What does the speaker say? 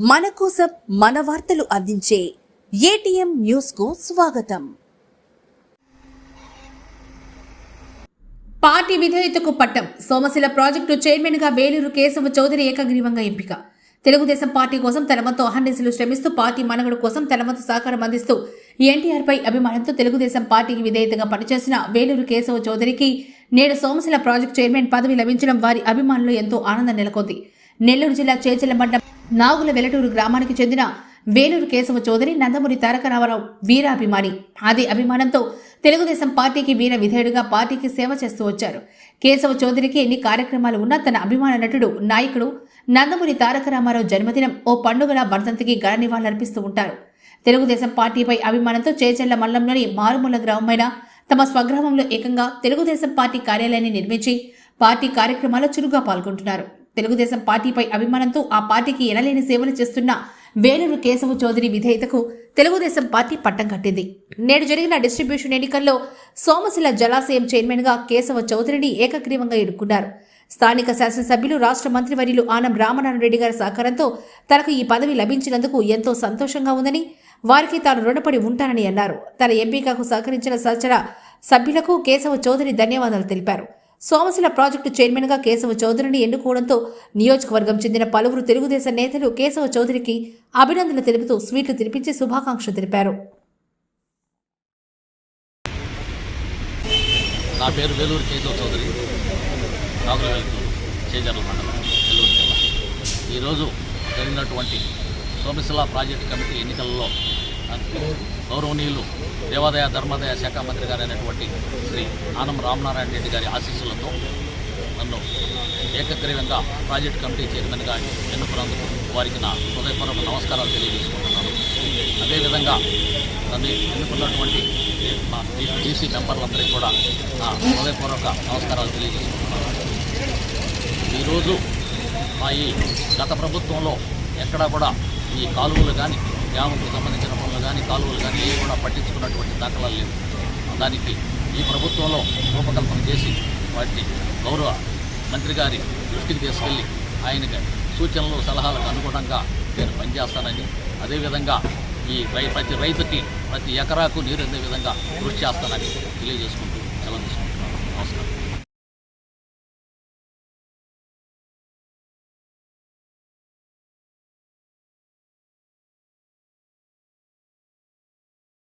మన కోసం మన వార్తలు అందించే ఏటీఎం న్యూస్కు స్వాగతం. పార్టీ విధేయతకు పట్టం. సోమశిల ప్రాజెక్టు చైర్మన్గా వేలూరు కేశవ చౌదరి ఏకగ్రీవంగా ఎంపిక. తెలుగుదేశం పార్టీ కోసం తన వంతు అహర్నిశలు శ్రమిస్తూ పార్టీ మనగడ కోసం తన వంతు సహకారం అందిస్తూ ఎన్టీఆర్ పై అభిమానంతో తెలుగుదేశం పార్టీకి విధేయతగా పనిచేసిన వేలూరు కేశవ చౌదరికి నేడు సోమశిల ప్రాజెక్టు చైర్మన్ పదవి లభించడం వారి అభిమానులు ఎంతో ఆనందం నెలకొంది. నెల్లూరు జిల్లా చేచెల మండలం నాగుల వెలటూరు గ్రామానికి చెందిన వేలూరు కేశవ చౌదరి నందమూరి తారక రామారావు వీరాభిమాని. అదే అభిమానంతో తెలుగుదేశం పార్టీకి వీర విధేయుడిగా పార్టీకి సేవ చేస్తూ వచ్చారు. కేశవ చౌదరికి ఎన్ని కార్యక్రమాలు ఉన్నా తన అభిమాన నటుడు నాయకుడు నందమూరి తారక రామారావు జన్మదినం ఓ పండుగల వర్ధంతికి ఘన నివాళులర్పిస్తూ ఉంటారు. తెలుగుదేశం పార్టీపై అభిమానంతో చేచెళ్ళ మండలంలోని మారుమూల గ్రామమైన తమ స్వగ్రామంలో ఏకంగా తెలుగుదేశం పార్టీ కార్యాలయాన్ని నిర్మించి పార్టీ కార్యక్రమాల్లో చురుగ్గా పాల్గొంటున్నారు. తెలుగుదేశం పార్టీపై అభిమానంతో ఆ పార్టీకి ఎనలేని సేవలు చేస్తున్న వేలూరు కేశవ చౌదరి విధేయతకు తెలుగుదేశం పార్టీ పట్టం కట్టింది. నేడు జరిగిన డిస్ట్రిబ్యూషన్ ఎన్నికల్లో సోమశిల జలాశయం చైర్మన్గా కేశవ చౌదరిని ఏకగ్రీవంగా ఎన్నుకున్నారు. స్థానిక శాసనసభ్యులు రాష్ట్ర మంత్రివర్యులు ఆనం రామనారాయణ రెడ్డి గారి సహకారంతో తనకు ఈ పదవి లభించినందుకు ఎంతో సంతోషంగా ఉందని వారికి తాను రుణపడి ఉంటానని అన్నారు. తన ఎంపికకు సహకరించిన సహచర సభ్యులకు కేశవ చౌదరి ధన్యవాదాలు తెలిపారు. సోమశిల ప్రాజెక్టు చైర్మన్గా కేశవ చౌదరిని ఎన్నుకోవడంతో నియోజకవర్గం చెందిన పలువురు తెలుగుదేశం నేతలు కేశవ చౌదరికి అభినందనలు తెలుపుతూ స్వీట్లు తినిపించి శుభాకాంక్షలు తెలిపారు. నా పేరు వేలూరు కేశవ చౌదరి. నాగుల వెలుతూరు చేజర్ల మండలం నెల్లూరు జిల్లా. ఈరోజు జరిగినటువంటి సోమశిల ప్రాజెక్ట్ కమిటీ ఎన్నికలలో గౌరవనీయులు దేవాదాయ ధర్మాదాయ శాఖ మంత్రి గారైనటువంటి శ్రీ ఆనం రామనారాయణ రెడ్డి గారి ఆశీస్సులతో నన్ను ఏకగ్రీవంగా ప్రాజెక్ట్ కమిటీ చైర్మన్గా ఎన్నుకున్నందుకు వారికి నా హృదయపూర్వక నమస్కారాలు తెలియజేసుకుంటున్నాను. అదేవిధంగా నన్ను ఎన్నుకున్నటువంటి మా డీసీ మెంబర్లందరికీ కూడా నా హృదయపూర్వక నమస్కారాలు తెలియజేసుకుంటున్నాను. ఈరోజు మా ఈ గత ప్రభుత్వంలో ఎక్కడా కూడా ఈ కాలువలు కానీ గ్రామంకు సంబంధించిన పనులు కానీ కాలువలు కానీ ఏవి కూడా పట్టించుకున్నటువంటి దాఖలాలు లేవు. దానికి ఈ ప్రభుత్వంలో రూపకల్పన చేసి వాటిని గౌరవ మంత్రి గారి దృష్టికి తీసుకెళ్ళి ఆయనకి సూచనలు సలహాలకు అనుగుణంగా నేను పనిచేస్తానని అదేవిధంగా ఈ రై ప్రతి రైతుకి ప్రతి ఎకరాకు నీరు అందే విధంగా కృషి చేస్తానని తెలియజేసుకుంటూ సెలవు